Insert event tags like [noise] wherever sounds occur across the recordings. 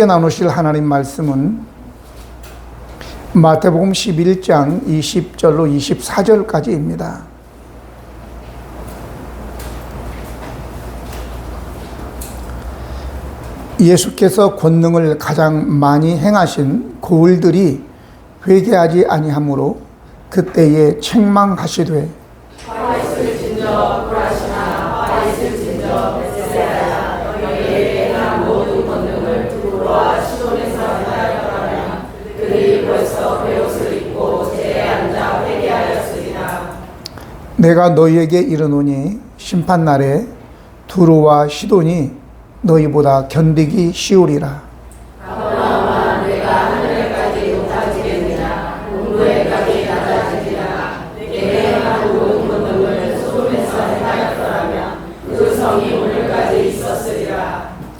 함께 나누실 하나님 말씀은 마태복음 11장 20절로 24절까지입니다. 예수께서 권능을 가장 많이 행하신 고을들이 회개하지 아니하므로 그때에 책망하시되 내가 너희에게 이르노니 심판 날에 두루와 시돈이 너희보다 견디기 쉬우리라.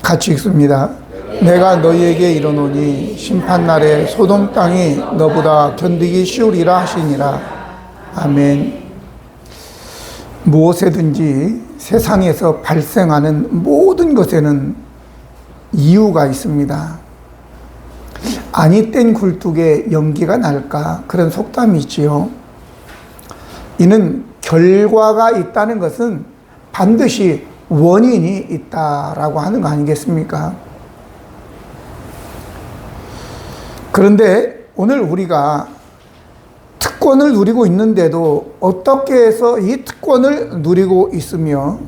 같이 읽습니다. 내가 너희에게 이르노니 심판 날에 소돔 땅이 너보다 견디기 쉬우리라 하시니라. 아멘. 무엇에든지 세상에서 발생하는 모든 것에는 이유가 있습니다. 아니 땐 굴뚝에 연기가 날까 그런 속담이 있지요. 이는 결과가 있다는 것은 반드시 원인이 있다라고 하는 거 아니겠습니까? 그런데 오늘 우리가 특권을 누리고 있는데도 어떻게 해서 이 특권을 누리고 있으며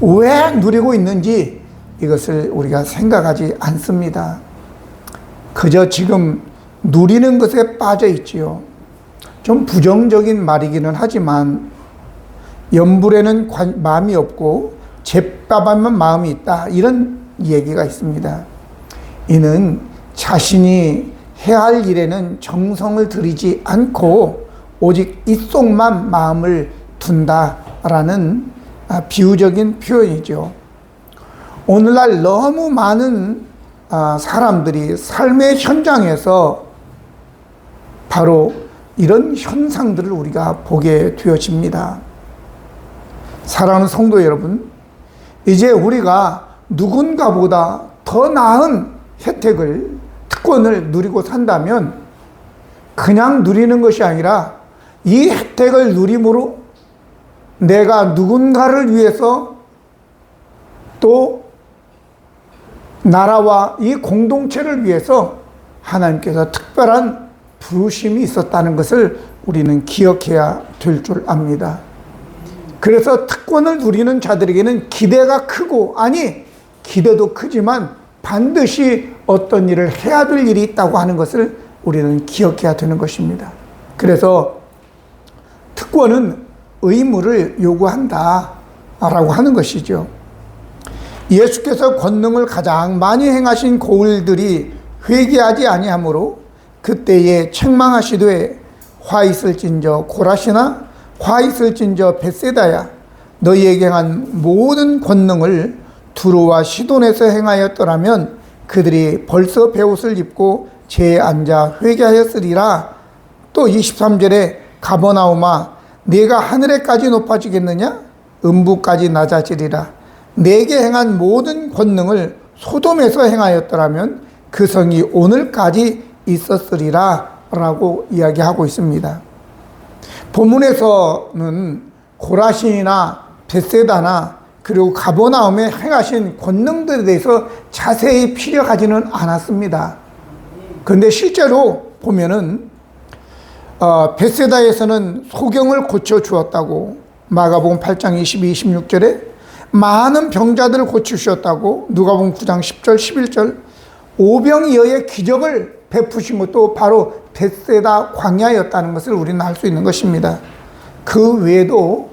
왜 누리고 있는지 이것을 우리가 생각하지 않습니다. 그저 지금 누리는 것에 빠져 있지요. 좀 부정적인 말이기는 하지만 연불에는 관, 마음이 없고 잿밥에만 마음이 있다. 이런 얘기가 있습니다. 이는 자신이 해야 할 일에는 정성을 들이지 않고 오직 이 속만 마음을 둔다라는 아, 비유적인 표현이죠. 오늘날 너무 많은 아, 사람들이 삶의 현장에서 바로 이런 현상들을 우리가 보게 되어집니다. 사랑하는 성도 여러분, 이제 우리가 누군가보다 더 나은 혜택을 특권을 누리고 산다면 그냥 누리는 것이 아니라 이 혜택을 누림으로 내가 누군가를 위해서 또 나라와 이 공동체를 위해서 하나님께서 특별한 부르심이 있었다는 것을 우리는 기억해야 될 줄 압니다. 그래서 특권을 누리는 자들에게는 기대가 크고, 아니, 기대도 크지만 반드시 어떤 일을 해야 될 일이 있다고 하는 것을 우리는 기억해야 되는 것입니다. 그래서 특권은 의무를 요구한다. 라고 하는 것이죠. 예수께서 권능을 가장 많이 행하신 고을들이 회개하지 아니하므로 그때에 책망하시되 화 있을진저 고라시나 화 있을진저 베세다야 너희에게 한 모든 권능을 두루와 시돈에서 행하였더라면 그들이 벌써 배옷을 입고 제에 앉아 회개하였으리라. 또 23절에 가버나오마 네가 하늘에까지 높아지겠느냐? 음부까지 낮아지리라. 내게 행한 모든 권능을 소돔에서 행하였더라면 그 성이 오늘까지 있었으리라 라고 이야기하고 있습니다. 본문에서는 고라신이나 베세다나 그리고 가보나움에 행하신 권능들에 대해서 자세히 피력하지는 않았습니다. 그런데 실제로 보면은 어, 베세다에서는 소경을 고쳐 주었다고 마가복음 8장 22, 26절에 많은 병자들을 고치셨다고 누가복음 9장 10절, 11절 오병이어의 기적을 베푸신 것도 바로 베세다 광야였다는 것을 우리는 알 수 있는 것입니다. 그 외에도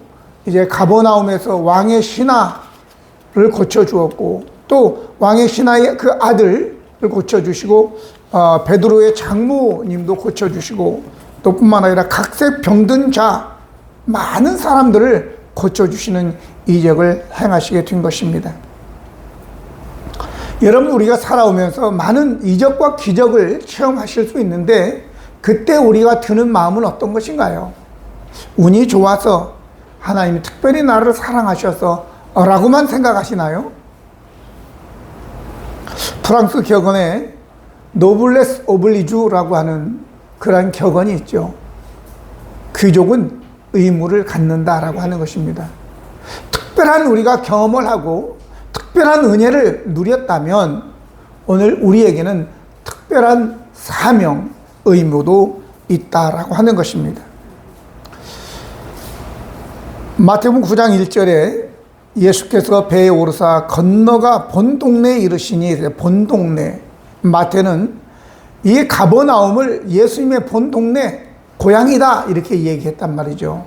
이제 가버나움에서 왕의 신하를 고쳐 주었고 또 왕의 신하의 그 아들을 고쳐 주시고 어, 베드로의 장모님도 고쳐 주시고 또 뿐만 아니라 각색 병든 자 많은 사람들을 고쳐 주시는 이적을 행하시게 된 것입니다. 여러분 우리가 살아오면서 많은 이적과 기적을 체험하실 수 있는데 그때 우리가 드는 마음은 어떤 것인가요? 운이 좋아서 하나님이 특별히 나를 사랑하셔서 라고만 생각하시나요? 프랑스 격언에 노블레스 오블리주라고 하는 그러한 격언이 있죠. 귀족은 의무를 갖는다라고 하는 것입니다. 특별한 우리가 경험을 하고 특별한 은혜를 누렸다면 오늘 우리에게는 특별한 사명, 의무도 있다라고 하는 것입니다. 마태복음 9장 1절에 예수께서 배에 오르사 건너가 본 동네에 이르시니 본 동네 마태는 이 가버나움을 예수님의 본 동네 고향이다 이렇게 얘기했단 말이죠.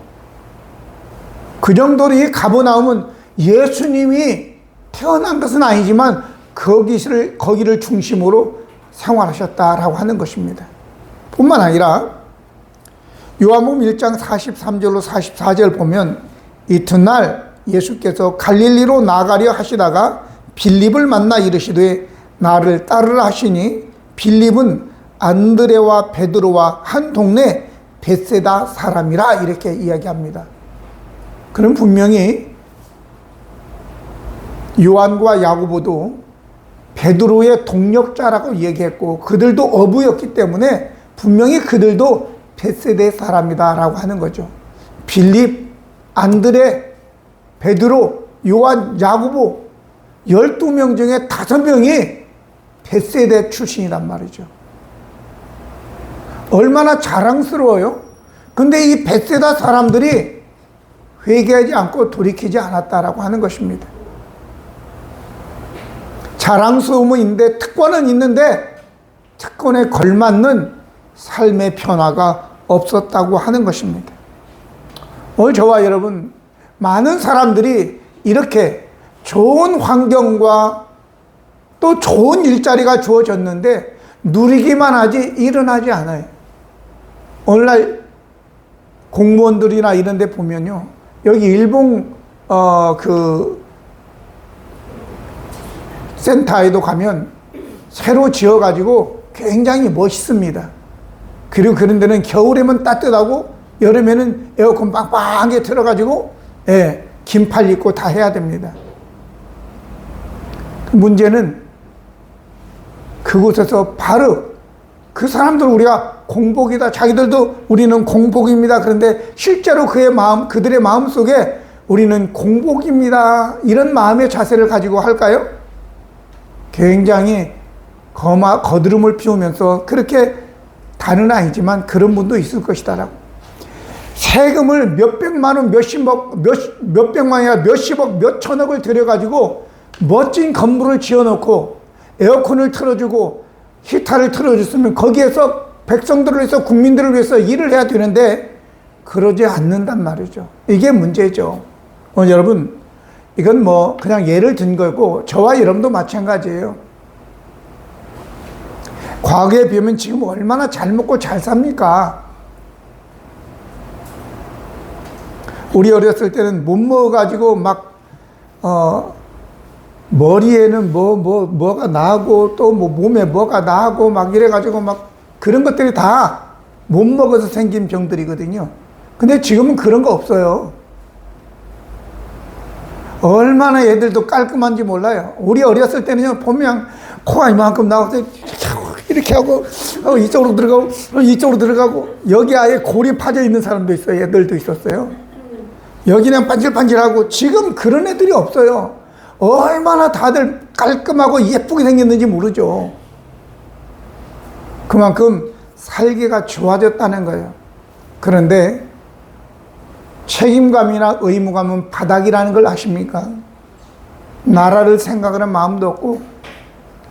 그 정도로 이 가버나움은 예수님이 태어난 것은 아니지만 거기를 거기를 중심으로 생활하셨다라고 하는 것입니다. 뿐만 아니라 요한복음 1장 43절로 44절 보면 이튿날 예수께서 갈릴리로 나가려 하시다가 빌립을 만나 이르시되 나를 따르라 하시니 빌립은 안드레와 베드로와 한 동네 베세다 사람이라 이렇게 이야기합니다. 그럼 분명히 요한과 야고보도 베드로의 동력자라고 얘기했고 그들도 어부였기 때문에 분명히 그들도 베세대 사람이다라고 하는 거죠. 빌립, 안드레, 베드로, 요한, 야고보 12명 중에 5명이 베세대 출신이란 말이죠. 얼마나 자랑스러워요? 근데 이 베세다 사람들이 회개하지 않고 돌이키지 않았다라고 하는 것입니다. 자랑스러움은 있는데 특권은 있는데 특권에 걸맞는 삶의 변화가 없었다고 하는 것입니다. 오늘 저와 여러분 많은 사람들이 이렇게 좋은 환경과 또 좋은 일자리가 주어졌는데 누리기만 하지 일어나지 않아요. 오늘날 공무원들이나 이런 데 보면요. 여기 일본 어 그 센터에도 가면 새로 지어 가지고 굉장히 멋있습니다. 그리고 그런 데는 겨울에는 따뜻하고 여름에는 에어컨 빵빵하게 틀어 가지고 예, 긴팔 입고 다 해야 됩니다. 문제는 그곳에서 바로 그 사람들 우리가 공복이다. 자기들도 우리는 공복입니다. 그런데 실제로 그의 마음, 그들의 마음 속에 우리는 공복입니다. 이런 마음의 자세를 가지고 할까요? 굉장히 거마, 거드름을 피우면서 그렇게 다는 아니지만 그런 분도 있을 것이다라고. 세금을 몇백만 원, 몇십억, 몇, 몇백만이 아니라 몇십억, 몇천억을 들여가지고 멋진 건물을 지어놓고 에어컨을 틀어주고 히타를 틀어줬으면 거기에서 백성들을 위해서 국민들을 위해서 일을 해야 되는데 그러지 않는단 말이죠. 이게 문제죠. 어, 여러분 이건 뭐 그냥 예를 든 거고 저와 여러분도 마찬가지예요. 과거에 비하면 지금 얼마나 잘 먹고 잘 삽니까? 우리 어렸을 때는 못 먹어가지고 막, 어, 머리에는 뭐, 뭐, 뭐가 나고 또 뭐 몸에 뭐가 나고 막 이래가지고 막 그런 것들이 다 못 먹어서 생긴 병들이거든요. 근데 지금은 그런 거 없어요. 얼마나 애들도 깔끔한지 몰라요. 우리 어렸을 때는요, 보면 코가 이만큼 나와서 이렇게 하고, 어, 이쪽으로 들어가고, 어, 이쪽으로 들어가고, 여기 아예 골이 파져 있는 사람도 있어요. 애들도 있었어요. 여기는 반질반질하고, 지금 그런 애들이 없어요. 얼마나 다들 깔끔하고 예쁘게 생겼는지 모르죠. 그만큼 살기가 좋아졌다는 거예요. 그런데 책임감이나 의무감은 바닥이라는 걸 아십니까? 나라를 생각하는 마음도 없고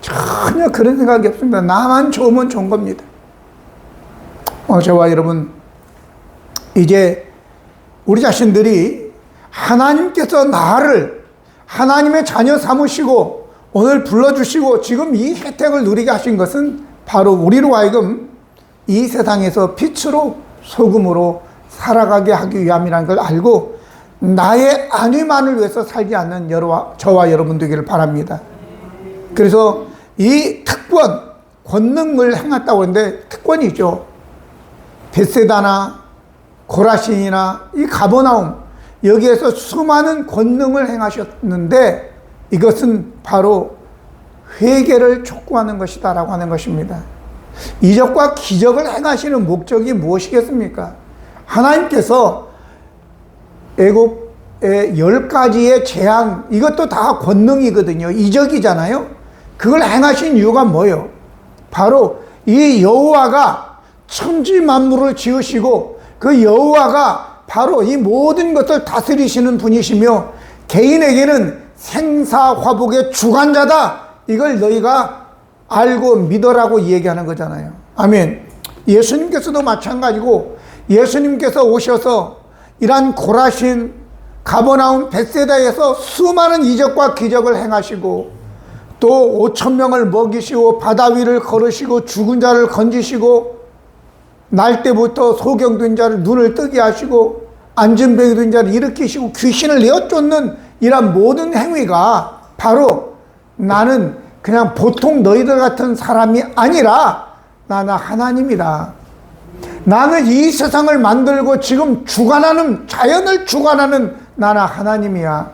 전혀 그런 생각이 없습니다. 나만 좋으면 좋은 겁니다. 어, 저와 여러분 이제 우리 자신들이 하나님께서 나를 하나님의 자녀 삼으시고 오늘 불러주시고 지금 이 혜택을 누리게 하신 것은 바로 우리로 하여금 이 세상에서 빛으로 소금으로 살아가게 하기 위함이라는 걸 알고 나의 안위만을 위해서 살지 않는 여러와, 저와 여러분 되기를 바랍니다. 그래서 이 특권, 권능을 행했다고 하는데 특권이죠. 베세다나 고라신이나 이 가버나움 여기에서 수많은 권능을 행하셨는데 이것은 바로 회개를 촉구하는 것이다라고 하는 것입니다. 이적과 기적을 행하시는 목적이 무엇이겠습니까? 하나님께서 애굽의 열 가지의 재앙 이것도 다 권능이거든요. 이적이잖아요. 그걸 행하신 이유가 뭐예요? 바로 이 여호와가 천지 만물을 지으시고 그 여호와가 바로 이 모든 것을 다스리시는 분이시며 개인에게는 생사화복의 주관자다. 이걸 너희가 알고 믿어라고 얘기하는 거잖아요. 아멘. 예수님께서도 마찬가지고 예수님께서 오셔서 이러한 고라신 가버나움 베세다에서 수많은 이적과 기적을 행하시고 또 5천 명을 먹이시고 바다 위를 걸으시고 죽은 자를 건지시고 날 때부터 소경된 자를 눈을 뜨게 하시고 앉은 병이 된 자를 일으키시고 귀신을 내어 쫓는 이런 모든 행위가 바로 나는 그냥 보통 너희들 같은 사람이 아니라 나는 하나님이다. 나는 이 세상을 만들고 지금 주관하는 자연을 주관하는 나는 하나님이야.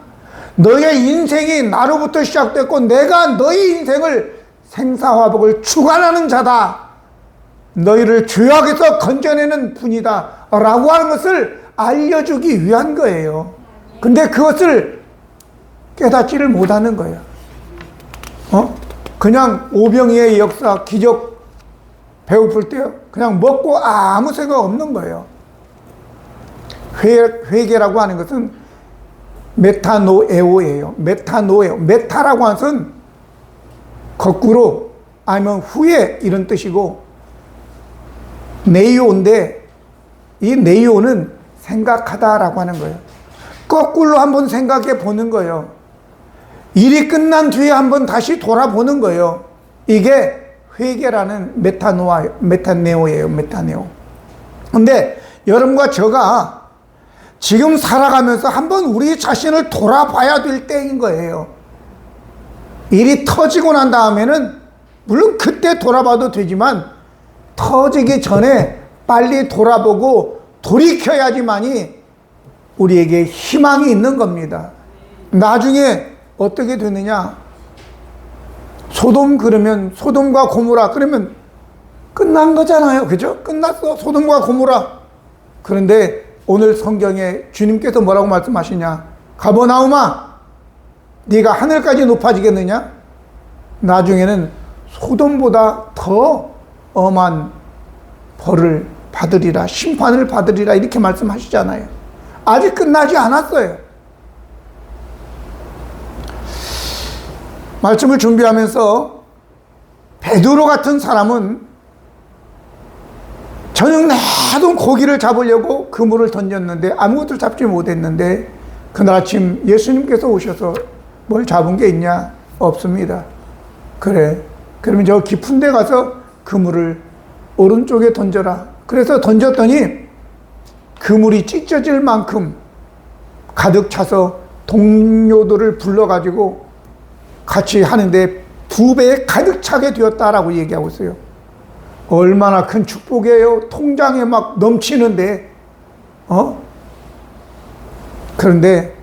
너의 인생이 나로부터 시작됐고 내가 너의 인생을 생사화복을 주관하는 자다. 너희를 죄악에서 건져내는 분이다. 라고 하는 것을 알려주기 위한 거예요. 근데 그것을 깨닫지를 못하는 거예요. 어? 그냥 오병이의 역사, 기적 배고플 때 그냥 먹고 아무 생각 없는 거예요. 회, 회개라고 하는 것은 메타노에오예요. 메타노에오. 메타라고 하는 것은 거꾸로 아니면 후에 이런 뜻이고 네이오인데 이 네이오는 생각하다라고 하는 거예요. 거꾸로 한번 생각해 보는 거예요. 일이 끝난 뒤에 한번 다시 돌아보는 거예요. 이게 회개라는 메타노아, 메타네오예요. 메타네오. 근데 여러분과 저가 지금 살아가면서 한번 우리 자신을 돌아봐야 될 때인 거예요. 일이 터지고 난 다음에는 물론 그때 돌아봐도 되지만 터지기 전에 빨리 돌아보고 돌이켜야지만이 우리에게 희망이 있는 겁니다. 나중에 어떻게 되느냐? 소돔 그러면 소돔과 고모라 그러면 끝난 거잖아요. 그죠? 끝났어. 소돔과 고모라. 그런데 오늘 성경에 주님께서 뭐라고 말씀하시냐? 가버나움아, 네가 하늘까지 높아지겠느냐? 나중에는 소돔보다 더 엄한 벌을 받으리라, 심판을 받으리라 이렇게 말씀하시잖아요. 아직 끝나지 않았어요. 말씀을 준비하면서 베드로 같은 사람은 저녁 내도 고기를 잡으려고 그물을 던졌는데 아무것도 잡지 못했는데 그날 아침 예수님께서 오셔서 뭘 잡은 게 있냐? 없습니다. 그래. 그러면 저 깊은 데 가서 그물을 오른쪽에 던져라. 그래서 던졌더니 그물이 찢어질 만큼 가득 차서 동료들을 불러가지고 같이 하는데 두 배에 가득 차게 되었다라고 얘기하고 있어요. 얼마나 큰 축복이에요. 통장에 막 넘치는데, 어? 그런데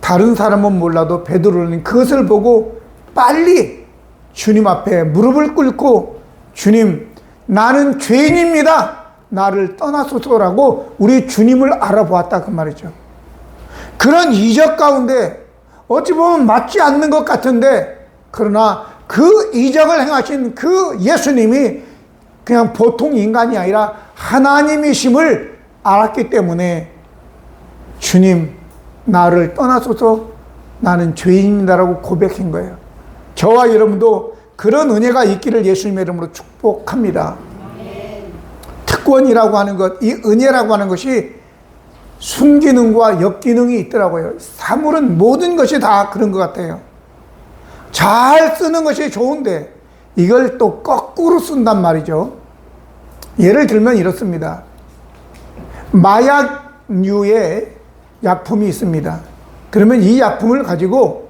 다른 사람은 몰라도 베드로는 그것을 보고 빨리 주님 앞에 무릎을 꿇고 주님, 나는 죄인입니다. 나를 떠나소서라고 우리 주님을 알아보았다 그 말이죠. 그런 이적 가운데 어찌 보면 맞지 않는 것 같은데 그러나 그 이적을 행하신 그 예수님이 그냥 보통 인간이 아니라 하나님이심을 알았기 때문에 주님 나를 떠나소서 나는 죄인이다라고 고백한 거예요. 저와 여러분도 그런 은혜가 있기를 예수님의 이름으로 축복합니다. 특권이라고 하는 것, 이 은혜라고 하는 것이 순기능과 역기능이 있더라고요. 사물은 모든 것이 다 그런 것 같아요. 잘 쓰는 것이 좋은데 이걸 또 거꾸로 쓴단 말이죠. 예를 들면 이렇습니다. 마약류의 약품이 있습니다. 그러면 이 약품을 가지고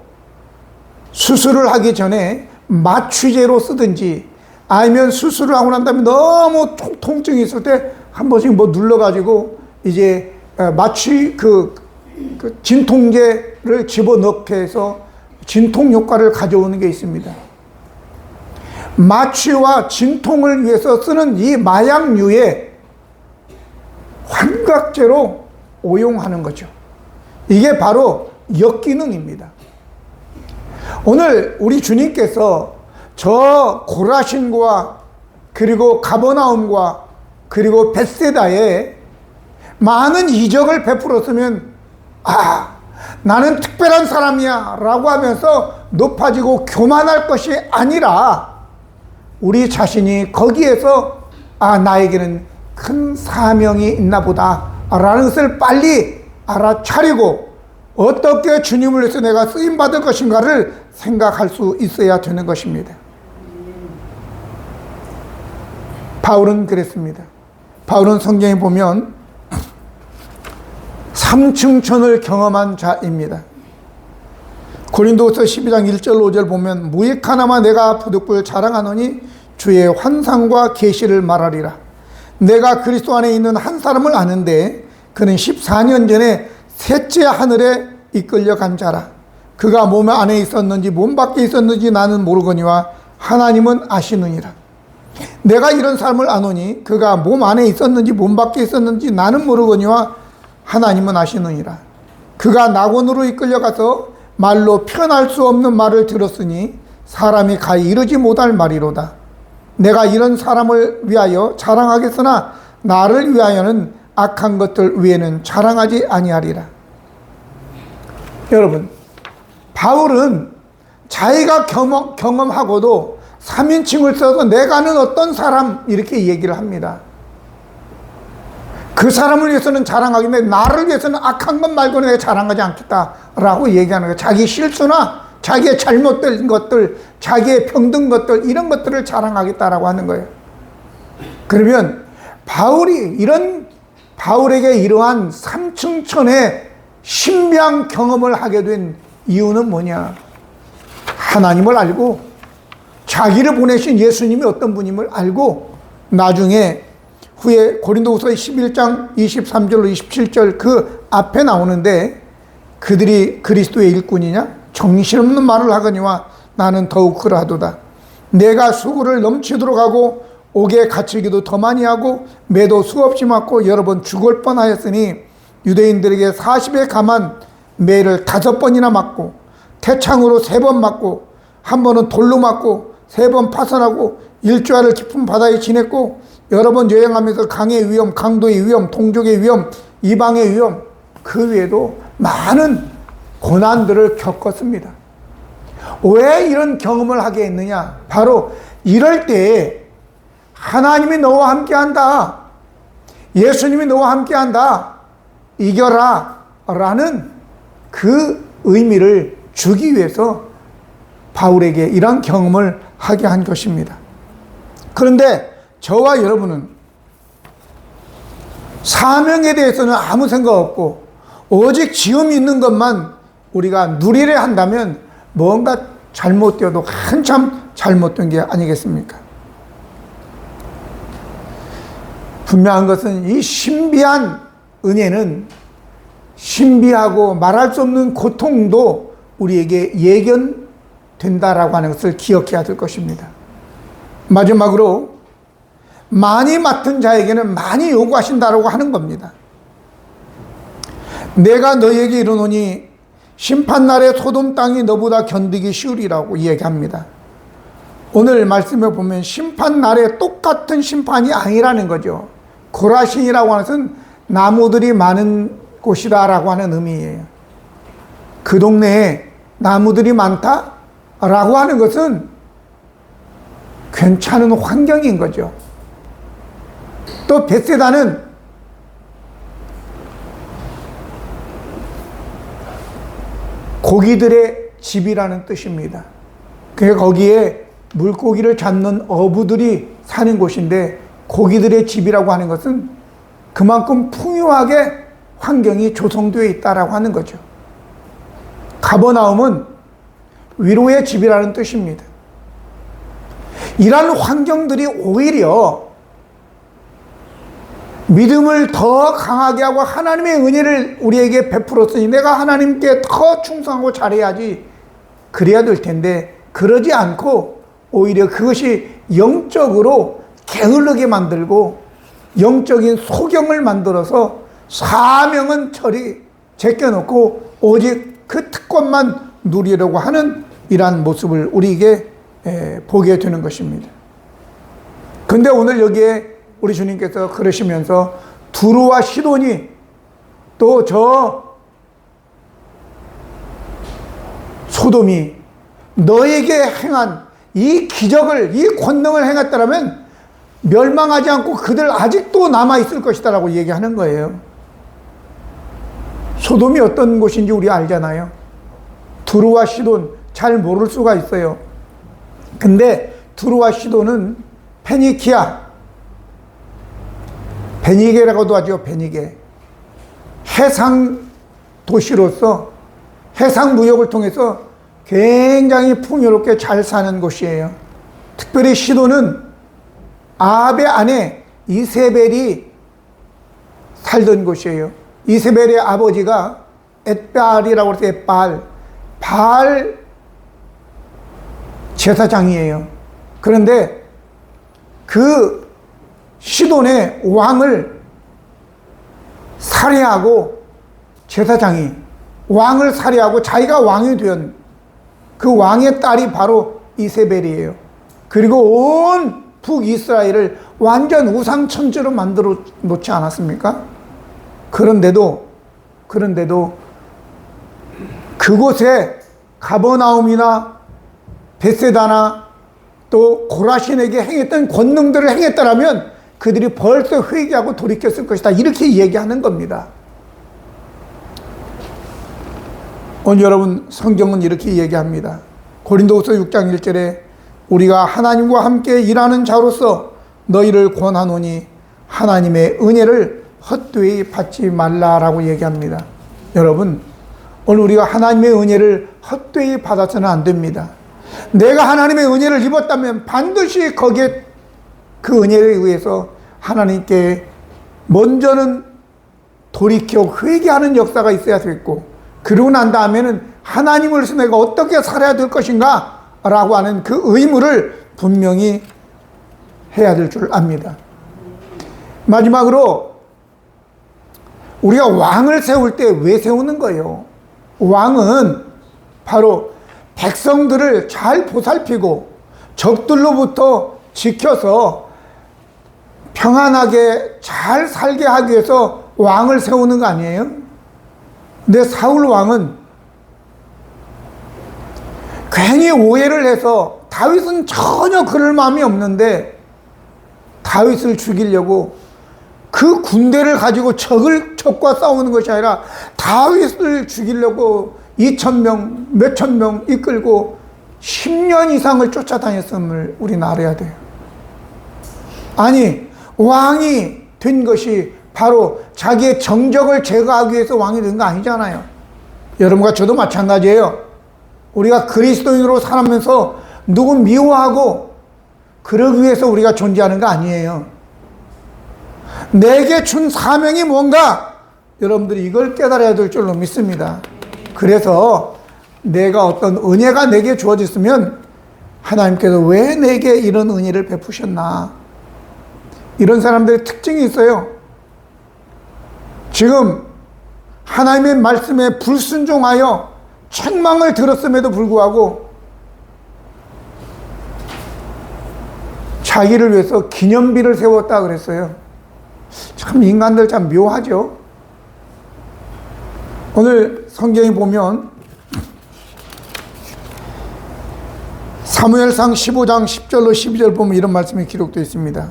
수술을 하기 전에 마취제로 쓰든지 아니면 수술을 하고 난 다음에 너무 통증이 있을 때 한 번씩 뭐 눌러가지고 이제 마취 그, 그 진통제를 집어넣게 해서 진통 효과를 가져오는 게 있습니다. 마취와 진통을 위해서 쓰는 이 마약류에 환각제로 오용하는 거죠. 이게 바로 역기능입니다. 오늘 우리 주님께서 저 고라신과 그리고 가버나움과 그리고 벳세다에 많은 이적을 베풀었으면 아 나는 특별한 사람이야 라고 하면서 높아지고 교만할 것이 아니라 우리 자신이 거기에서 아 나에게는 큰 사명이 있나 보다 라는 것을 빨리 알아차리고 어떻게 주님을 위해서 내가 쓰임 받을 것인가를 생각할 수 있어야 되는 것입니다. 바울은 그랬습니다. 바울은 성경에 보면 [clears throat] 삼층천을 경험한 자입니다. 고린도서 12장 1절 5절 보면 무익 하나만 내가 부득불 자랑하노니 주의 환상과 계시를 말하리라. 내가 그리스도 안에 있는 한 사람을 아는데 그는 14년 전에 셋째 하늘에 이끌려 간 자라. 그가 몸 안에 있었는지 몸 밖에 있었는지 나는 모르거니와 하나님은 아시느니라. 내가 이런 사람을 아노니 그가 몸 안에 있었는지 몸 밖에 있었는지 나는 모르거니와 하나님은 아시느니라. 그가 낙원으로 이끌려가서 말로 표현할 수 없는 말을 들었으니 사람이 가히 이르지 못할 말이로다. 내가 이런 사람을 위하여 자랑하겠으나 나를 위하여는 악한 것들 위에는 자랑하지 아니하리라. 여러분, 바울은 자기가 경험, 경험하고도 3인칭을 써서 내가는 어떤 사람 이렇게 얘기를 합니다. 그 사람을 위해서는 자랑하겠는데 나를 위해서는 악한 것 말고는 내가 자랑하지 않겠다라고 얘기하는 거예요. 자기 실수나 자기의 잘못된 것들, 자기의 병든 것들 이런 것들을 자랑하겠다라고 하는 거예요. 그러면 바울이 이런 바울에게 이러한 삼층천의 신비한 경험을 하게 된 이유는 뭐냐? 하나님을 알고 자기를 보내신 예수님이 어떤 분임을 알고 나중에 후에 고린도후서 11장 23절로 27절 그 앞에 나오는데 그들이 그리스도의 일꾼이냐 정신없는 말을 하거니와 나는 더욱 그러하도다 내가 수고를 넘치도록 하고 옥에 갇히기도 더 많이 하고 매도 수없이 맞고 여러 번 죽을 뻔하였으니 유대인들에게 40에 감한 매를 다섯 번이나 맞고 태창으로 세 번 맞고 한 번은 돌로 맞고 세 번 파선하고 일주일을 깊은 바다에 지냈고 여러 번 여행하면서 강의 위험, 강도의 위험, 동족의 위험, 이방의 위험 그 외에도 많은 고난들을 겪었습니다. 왜 이런 경험을 하게 했느냐? 바로 이럴 때 하나님이 너와 함께 한다. 예수님이 너와 함께 한다. 이겨라. 라는 그 의미를 주기 위해서 바울에게 이런 경험을 하게 한 것입니다. 그런데 저와 여러분은 사명에 대해서는 아무 생각 없고 오직 지음이 있는 것만 우리가 누리려 한다면 뭔가 잘못되어도 한참 잘못된 게 아니겠습니까? 분명한 것은 이 신비한 은혜는 신비하고 말할 수 없는 고통도 우리에게 예견된다라고 하는 것을 기억해야 될 것입니다. 마지막으로 많이 맡은 자에게는 많이 요구하신다라고 하는 겁니다. 내가 너에게 이르노니 심판날에 소돔 땅이 너보다 견디기 쉬우리라고 얘기합니다. 오늘 말씀에 보면 심판날에 똑같은 심판이 아니라는 거죠. 고라신이라고 하는 것은 나무들이 많은 곳이다라고 하는 의미예요. 그 동네에 나무들이 많다라고 하는 것은 괜찮은 환경인 거죠. 또 베세다는 고기들의 집이라는 뜻입니다. 그 거기에 물고기를 잡는 어부들이 사는 곳인데 고기들의 집이라고 하는 것은 그만큼 풍요하게 환경이 조성되어 있다라고 하는 거죠. 가버나움은 위로의 집이라는 뜻입니다. 이러한 환경들이 오히려 믿음을 더 강하게 하고 하나님의 은혜를 우리에게 베풀었으니 내가 하나님께 더 충성하고 잘해야지 그래야 될 텐데 그러지 않고 오히려 그것이 영적으로 게을르게 만들고 영적인 소경을 만들어서 사명은 처리 제껴놓고 오직 그 특권만 누리려고 하는 이러한 모습을 우리에게 에, 보게 되는 것입니다. 근데 오늘 여기에 우리 주님께서 그러시면서 두루와 시돈이 또 저 소돔이 너에게 행한 이 기적을 이 권능을 행했다라면 멸망하지 않고 그들 아직도 남아 있을 것이다라고 얘기하는 거예요. 소돔이 어떤 곳인지 우리 알잖아요. 두루와 시돈 잘 모를 수가 있어요. 근데 두루와 시돈은 페니키아 베니게라고도 하죠. 베니게 해상 도시로서 해상 무역을 통해서 굉장히 풍요롭게 잘 사는 곳이에요. 특별히 시도는 아합의 아내 이세벨이 살던 곳이에요. 이세벨의 아버지가 엣발이라고 해서 엣발, 발 제사장이에요. 그런데 그 시돈의 왕을 살해하고 제사장이 왕을 살해하고 자기가 왕이 된 그 왕의 딸이 바로 이세벨이에요. 그리고 온 북이스라엘을 완전 우상천지로 만들어 놓지 않았습니까? 그런데도, 그런데도 그곳에 가버나움이나 베세다나 또 고라신에게 행했던 권능들을 행했다라면 그들이 벌써 회개하고 돌이켰을 것이다. 이렇게 얘기하는 겁니다. 오늘 여러분 성경은 이렇게 얘기합니다. 고린도후서 6장 1절에 우리가 하나님과 함께 일하는 자로서 너희를 권하노니 하나님의 은혜를 헛되이 받지 말라라고 얘기합니다. 여러분 오늘 우리가 하나님의 은혜를 헛되이 받아서는 안 됩니다. 내가 하나님의 은혜를 입었다면 반드시 거기에 그 은혜에 의해서 하나님께 먼저는 돌이켜 회개하는 역사가 있어야 되겠고 그러고 난 다음에는 하나님으로서 내가 어떻게 살아야 될 것인가 라고 하는 그 의무를 분명히 해야 될 줄 압니다. 마지막으로 우리가 왕을 세울 때 왜 세우는 거예요? 왕은 바로 백성들을 잘 보살피고 적들로부터 지켜서 평안하게 잘 살게 하기 위해서 왕을 세우는 거 아니에요? 근데 사울 왕은 괜히 오해를 해서 다윗은 전혀 그럴 마음이 없는데 다윗을 죽이려고 그 군대를 가지고 적을 적과 싸우는 것이 아니라 다윗을 죽이려고 2천 명, 몇천 명 이끌고 10년 이상을 쫓아다녔음을 우리는 알아야 돼요. 아니, 왕이 된 것이 바로 자기의 정적을 제거하기 위해서 왕이 된 거 아니잖아요. 여러분과 저도 마찬가지예요. 우리가 그리스도인으로 살아면서 누구 미워하고 그러기 위해서 우리가 존재하는 거 아니에요. 내게 준 사명이 뭔가 여러분들이 이걸 깨달아야 될 줄로 믿습니다. 그래서 내가 어떤 은혜가 내게 주어졌으면 하나님께서 왜 내게 이런 은혜를 베푸셨나? 이런 사람들의 특징이 있어요. 지금 하나님의 말씀에 불순종하여 책망을 들었음에도 불구하고 자기를 위해서 기념비를 세웠다 그랬어요. 참 인간들 참 묘하죠. 오늘 성경에 보면 사무엘상 15장 10절로 12절 보면 이런 말씀이 기록되어 있습니다.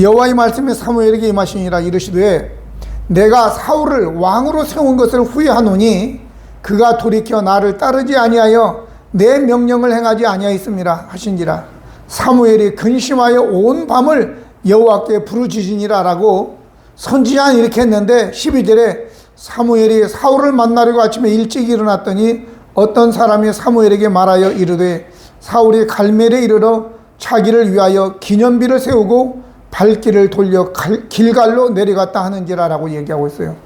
여호와의 말씀에 사무엘에게 임하시니라 이르시되 내가 사울을 왕으로 세운 것을 후회하노니 그가 돌이켜 나를 따르지 아니하여 내 명령을 행하지 아니하였습니다 하신지라 사무엘이 근심하여 온 밤을 여호와께 부르짖으니라라고 선지자는 이렇게 했는데 12절에 사무엘이 사울을 만나려고 아침에 일찍 일어났더니 어떤 사람이 사무엘에게 말하여 이르되 사울이 갈멜에 이르러 차기를 위하여 기념비를 세우고 발길을 돌려 갈, 길갈로 내려갔다 하는지라라고 얘기하고 있어요.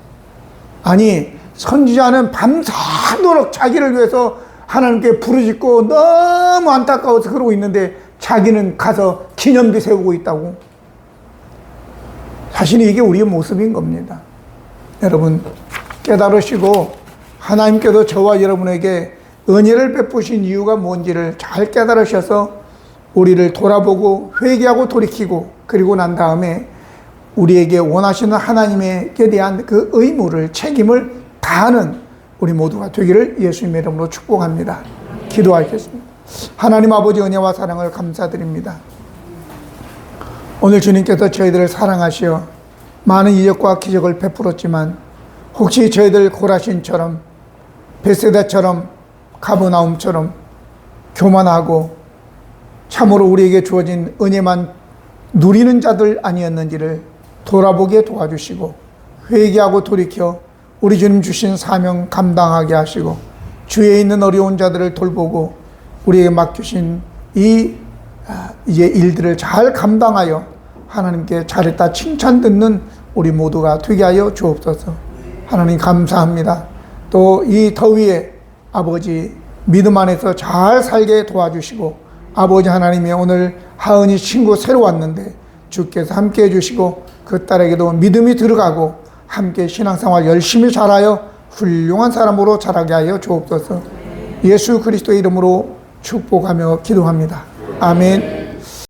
아니 선지자는 밤새도록 자기를 위해서 하나님께 부르짖고 너무 안타까워서 그러고 있는데 자기는 가서 기념비 세우고 있다고. 사실 이게 우리의 모습인 겁니다. 여러분 깨달으시고 하나님께도 저와 여러분에게 은혜를 베푸신 이유가 뭔지를 잘 깨달으셔서 우리를 돌아보고 회개하고 돌이키고 그리고 난 다음에 우리에게 원하시는 하나님에게 대한 그 의무를 책임을 다하는 우리 모두가 되기를 예수님의 이름으로 축복합니다. 기도하겠습니다. 하나님 아버지 은혜와 사랑을 감사드립니다. 오늘 주님께서 저희들을 사랑하시어 많은 이적과 기적을 베풀었지만 혹시 저희들 고라신처럼 베세다처럼 가보나움처럼 교만하고 참으로 우리에게 주어진 은혜만 누리는 자들 아니었는지를 돌아보게 도와주시고 회개하고 돌이켜 우리 주님 주신 사명 감당하게 하시고 주에 있는 어려운 자들을 돌보고 우리에게 맡기신 이 아, 이제 일들을 잘 감당하여 하나님께 잘했다 칭찬 듣는 우리 모두가 되게 하여 주옵소서. 하나님 감사합니다. 또 이 더위에 아버지 믿음 안에서 잘 살게 도와주시고 아버지 하나님이 오늘 하은이 친구 새로 왔는데 주께서 함께 해주시고 그 딸에게도 믿음이 들어가고 함께 신앙생활 열심히 잘하여 훌륭한 사람으로 자라게 하여 주옵소서. 예수 그리스도의 이름으로 축복하며 기도합니다. 아멘.